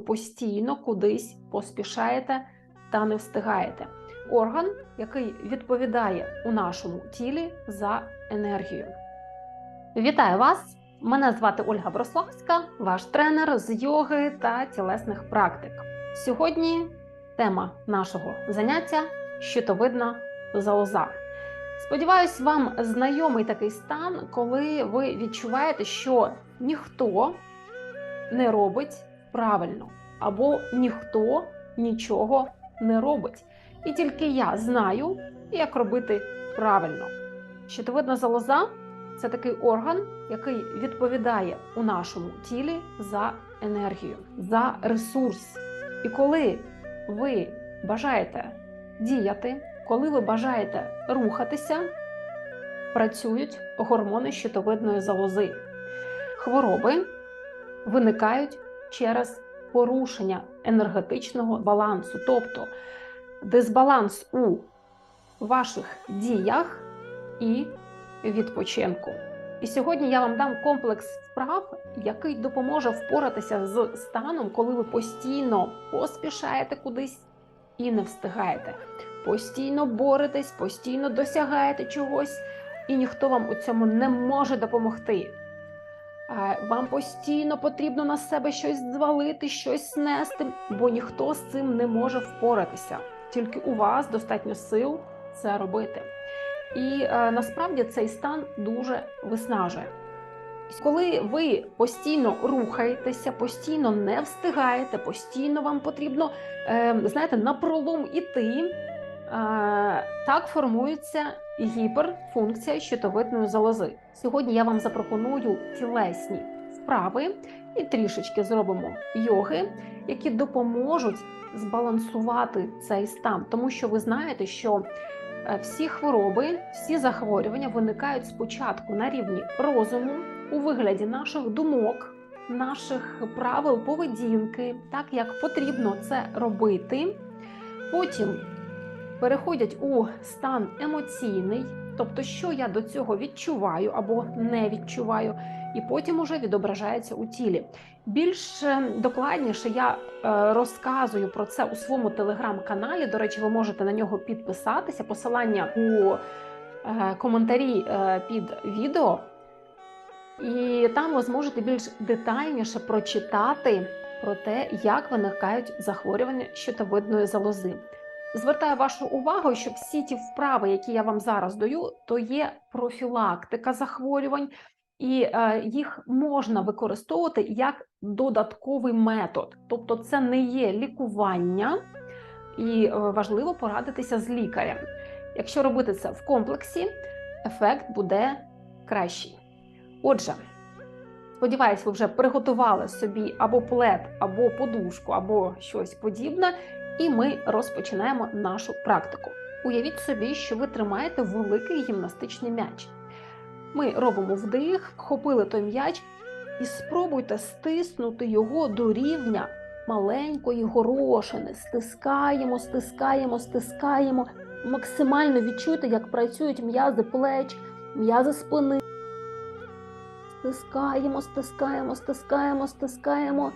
постійно кудись поспішаєте та не встигаєте. Орган, який відповідає у нашому тілі за енергію. Вітаю вас! Мене звати Ольга Брославська, ваш тренер з йоги та тілесних практик. Сьогодні тема нашого заняття щитовидна залоза. Сподіваюсь, вам знайомий такий стан, коли ви відчуваєте, що ніхто не робить правильно, або ніхто нічого не робить. І тільки я знаю, як робити правильно. Щитовидна залоза це такий орган, який відповідає у нашому тілі за енергію, за ресурс. І коли ви бажаєте діяти, коли ви бажаєте рухатися, працюють гормони щитовидної залози. Хвороби виникають через порушення енергетичного балансу, тобто дисбаланс у ваших діях і відпочинку. І сьогодні я вам дам комплекс вправ, який допоможе впоратися з станом, коли ви постійно поспішаєте кудись і не встигаєте. Постійно боретесь, постійно досягаєте чогось, і ніхто вам у цьому не може допомогти. Вам постійно потрібно на себе щось звалити, щось снести, бо ніхто з цим не може впоратися. Тільки у вас достатньо сил це робити. І е, насправді цей стан дуже виснажує. Коли ви постійно рухаєтеся, постійно не встигаєте, постійно вам потрібно, е, знаєте, на іти, так формується гіперфункція щитовидної залози. Сьогодні я вам запропоную тілесні вправи і трішечки зробимо йоги, які допоможуть збалансувати цей стан, тому що ви знаєте, що всі хвороби, всі захворювання виникають спочатку на рівні розуму у вигляді наших думок, наших правил поведінки, так як потрібно це робити. Потім переходять у стан емоційний, тобто, що я до цього відчуваю або не відчуваю, і потім уже відображається у тілі. Більш докладніше я розказую про це у своєму телеграм-каналі. До речі, ви можете на нього підписатися. Посилання у коментарі під відео. І там ви зможете більш детальніше прочитати про те, як виникають захворювання щитовидної залози. Звертаю вашу увагу, що всі ті вправи, які я вам зараз даю, то є профілактика захворювань, і е, їх можна використовувати як додатковий метод. Тобто, це не є лікування, і е, важливо порадитися з лікарем. Якщо робити це в комплексі, ефект буде кращий. Отже, сподіваюсь, ви вже приготували собі або плед, або подушку, або щось подібне, і ми розпочинаємо нашу практику. Уявіть собі, що ви тримаєте великий гімнастичний м'яч. Ми робимо вдих, хопили той м'яч і спробуйте стиснути його до рівня маленької горошини. Стискаємо, стискаємо, стискаємо. Максимально відчуйте, як працюють м'язи плеч, м'язи спини. Стискаємо, стискаємо, стискаємо, стискаємо.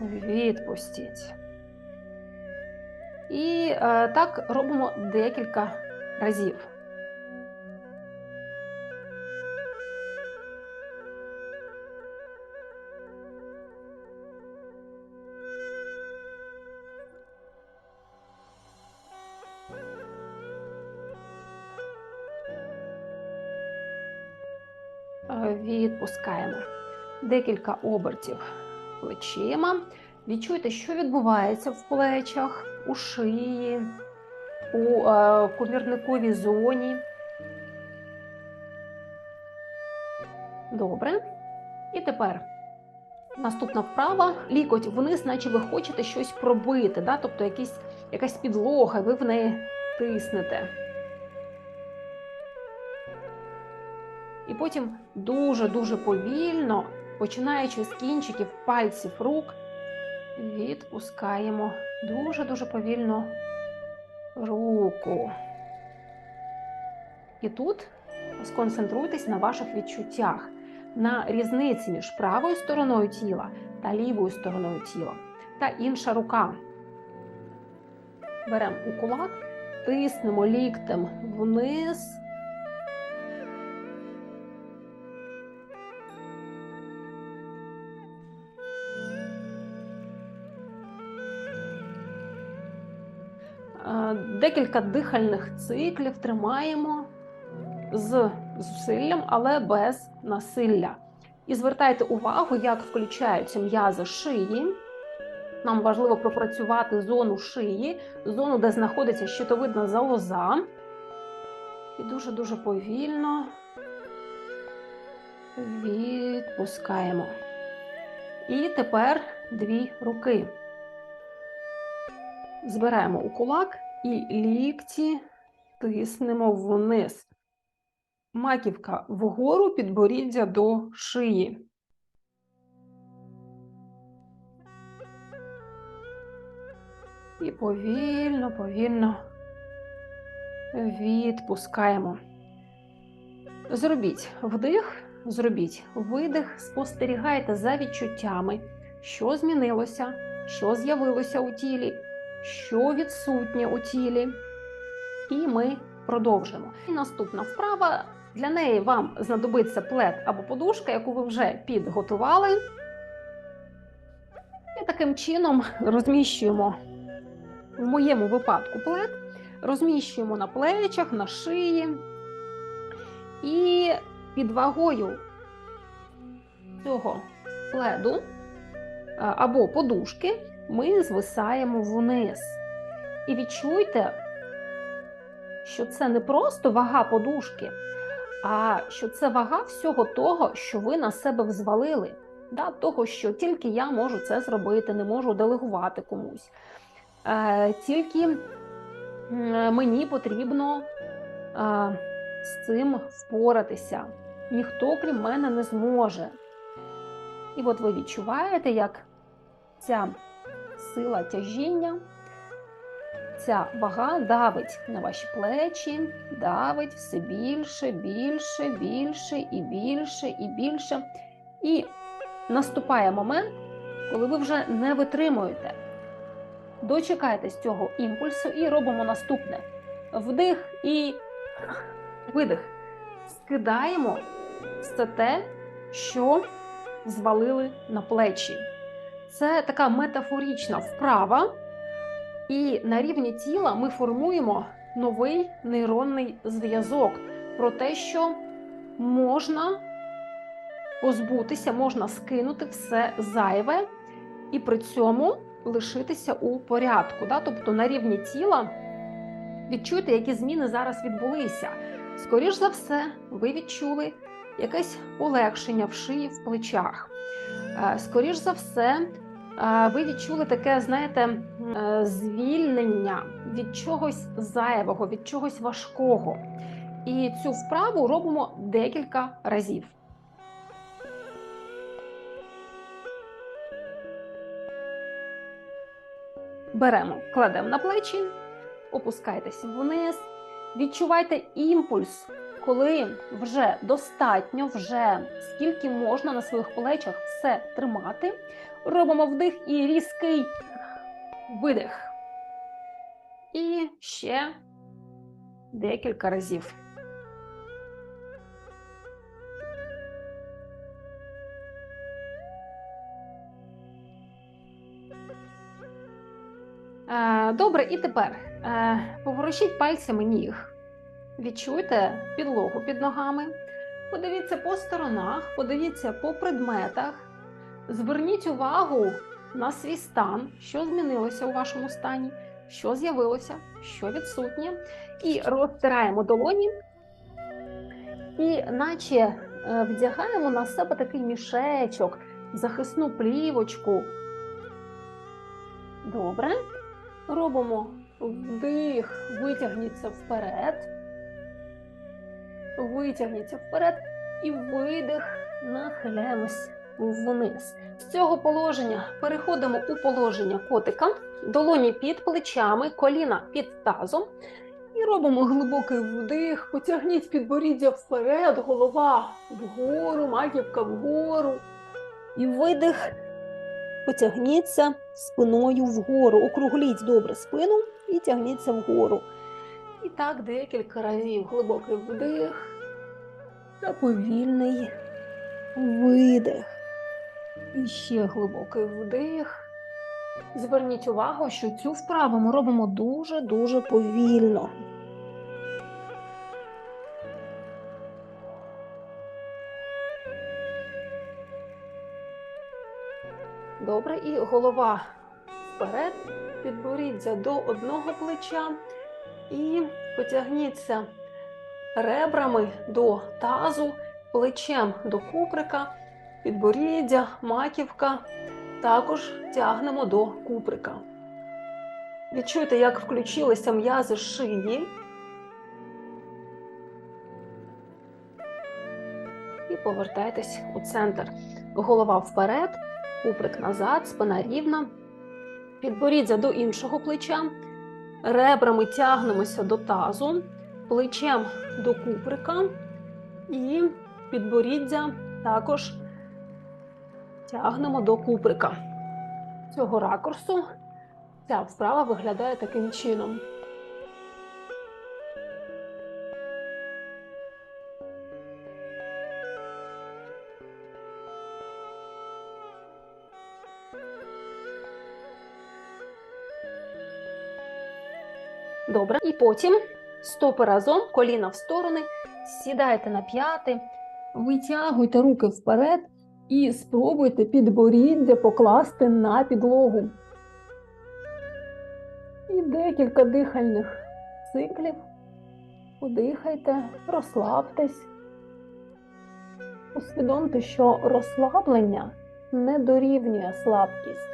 Відпустіть. І е, так робимо декілька разів. Відпускаємо декілька обертів плечима. Відчуйте, що відбувається в плечах, у шиї, у е, комірниковій зоні. Добре. І тепер наступна вправа. Лікоть вниз, наче ви хочете щось пробити, да? тобто якісь, якась підлога, ви в неї тиснете. І потім дуже-дуже повільно, починаючи з кінчиків пальців рук, відпускаємо дуже-дуже повільно руку. І тут сконцентруйтесь на ваших відчуттях, на різниці між правою стороною тіла та лівою стороною тіла. Та інша рука. Беремо у кулак, тиснемо ліктем вниз. Декілька дихальних циклів тримаємо з зусиллям, але без насилля. І звертайте увагу, як включаються м'язи шиї. Нам важливо пропрацювати зону шиї, зону, де знаходиться щитовидна залоза. І дуже-дуже повільно відпускаємо. І тепер дві руки. Збираємо у кулак і лікті тиснемо вниз. Маківка вгору, підборіддя до шиї. І повільно, повільно відпускаємо. Зробіть вдих, зробіть видих, спостерігайте за відчуттями, що змінилося, що з'явилося у тілі, що відсутнє у тілі. І ми продовжимо. Наступна вправа. Для неї вам знадобиться плед або подушка, яку ви вже підготували. І таким чином розміщуємо в моєму випадку плед, розміщуємо на плечах, на шиї. І під вагою цього пледу або подушки ми звисаємо вниз. І відчуйте, що це не просто вага подушки, а що це вага всього того, що ви на себе взвалили. Да, Того, що тільки я можу це зробити, не можу делегувати комусь. Е, Тільки мені потрібно е, з цим впоратися. Ніхто, крім мене, не зможе. І от ви відчуваєте, як ця сила тяжіння, ця вага давить на ваші плечі, давить все більше, більше, більше і більше і більше. І наступає момент, коли ви вже не витримуєте. Дочекайтесь цього імпульсу і робимо наступне: вдих і видих. Скидаємо все те, що звалили на плечі. Це така метафорічна вправа, і на рівні тіла ми формуємо новий нейронний зв'язок про те, що можна позбутися, можна скинути все зайве і при цьому лишитися у порядку. Да? Тобто на рівні тіла відчуйте, які зміни зараз відбулися. Скоріш за все, ви відчули якесь полегшення в шиї, в плечах. Е, Скоріш за все, е, ви відчули таке, знаєте, е, звільнення від чогось зайвого, від чогось важкого. І цю вправу робимо декілька разів. Беремо, кладемо на плечі, опускайтесь вниз, відчувайте імпульс, коли вже достатньо, вже скільки можна на своїх плечах все тримати. Робимо вдих і різкий видих. І ще декілька разів. Е, Добре, і тепер е, поворушіть пальцями ніг. Відчуйте підлогу під ногами. Подивіться по сторонах, подивіться по предметах. Зверніть увагу на свій стан, що змінилося у вашому стані, що з'явилося, що відсутнє. І розтираємо долоні, і наче е, вдягаємо на себе такий мішечок, захисну плівочку. Добре. Робимо вдих, витягніться вперед. Витягніться вперед і видих, нахиляємось вниз. З цього положення переходимо у положення котика, долоні під плечами, коліна під тазом. І робимо глибокий вдих, потягніть підборіддя вперед, голова вгору, маківка вгору. І видих, потягніться спиною вгору. Округліть добре спину і тягніться вгору. І так декілька разів глибокий вдих. Та повільний видих. І ще глибокий вдих. Зверніть увагу, що цю вправу ми робимо дуже-дуже Повільно. добре. І голова вперед, підборіддя до одного плеча і потягніться ребрами до тазу, плечем до куприка, підборіддя, маківка. Також тягнемо до куприка. Відчуйте, як включилися м'язи шиї. І повертайтесь у центр. Голова вперед, куприк назад, спина рівна. Підборіддя до іншого плеча. Ребрами тягнемося до тазу, плечем до куприка і підборіддя також тягнемо до куприка. Цього ракурсу ця вправа виглядає таким чином. Добре. І потім стопи разом, коліна в сторони, сідайте на п'яти, витягуйте руки вперед і спробуйте підборіддя покласти на підлогу. І декілька дихальних циклів. Подихайте, розслабтесь. Усвідомте, що розслаблення не дорівнює слабкість.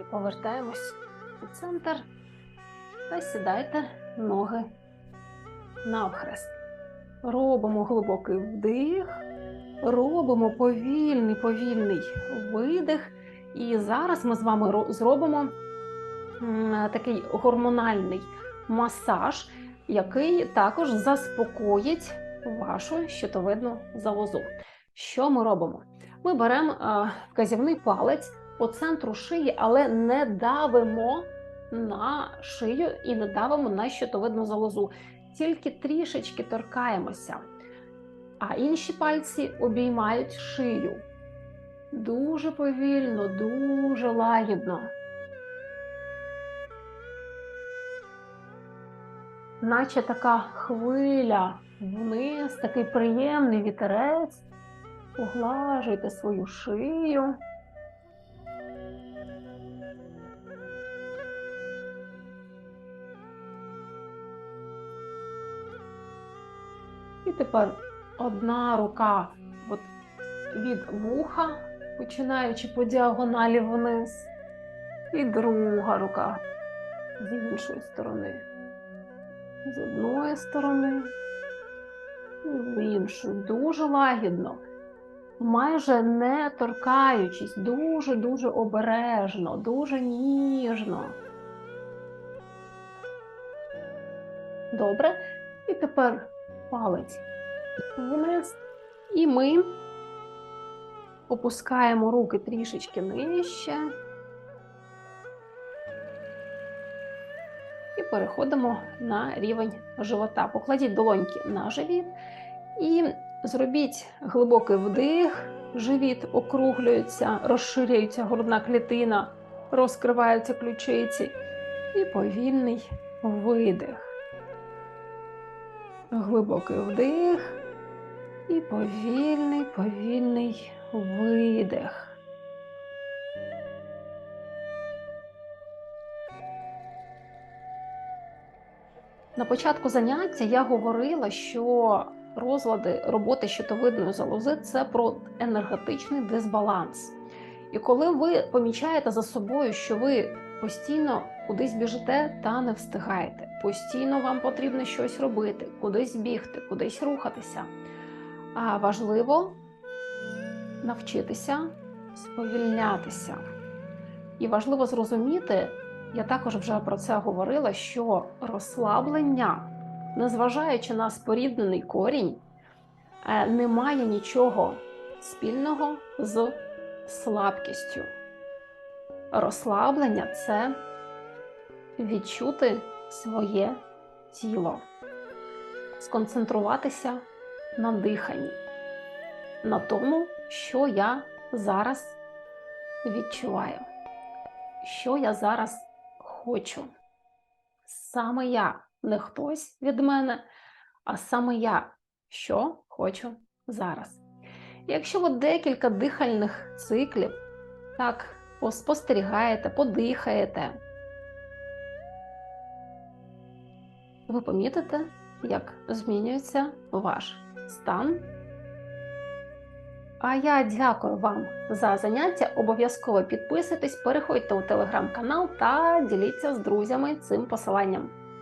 І повертаємось у центр та сідайте ноги навхрест. Робимо глибокий вдих, робимо повільний, повільний видих. І зараз ми з вами зробимо такий гормональний масаж, який також заспокоїть вашу щитовидну залозу. Що ми робимо? Ми беремо е, вказівний палець по центру шиї, але не давимо на шию і не давимо на щитовидну залозу. Тільки трішечки торкаємося, а інші пальці обіймають шию. Дуже повільно, дуже лагідно. Наче така хвиля вниз, такий приємний вітерець. Поглажуйте свою шию. Тепер одна рука от від вуха, починаючи по діагоналі вниз, і друга рука з іншої сторони. З одної сторони і з іншої. Дуже лагідно, майже не торкаючись, дуже-дуже обережно, дуже ніжно. Добре. І тепер палець вниз. І ми опускаємо руки трішечки нижче. І переходимо на рівень живота. Покладіть долоньки на живіт і зробіть глибокий вдих. Живіт округлюється, розширюється грудна клітина, розкриваються ключиці. І повільний видих. Глибокий вдих і повільний, повільний видих. На початку заняття я говорила, що розлади роботи щитовидної залози це про енергетичний дисбаланс. І коли ви помічаєте за собою, що ви постійно кудись біжите та не встигаєте, постійно вам потрібно щось робити, кудись бігти, кудись рухатися. А важливо навчитися сповільнятися. І важливо зрозуміти, я також вже про це говорила, що розслаблення, незважаючи на споріднений корінь, е, не має нічого спільного з слабкістю. Розслаблення це відчути своє тіло, сконцентруватися на диханні, на тому, що я зараз відчуваю, що я зараз хочу. Саме я, не хтось від мене, а саме я, що хочу зараз. Якщо ви декілька дихальних циклів так спостерігаєте, подихаєте, ви помітите, як змінюється ваш стан. А я дякую вам за заняття. Обов'язково підписуйтесь, переходьте у телеграм-канал та діліться з друзями цим посиланням.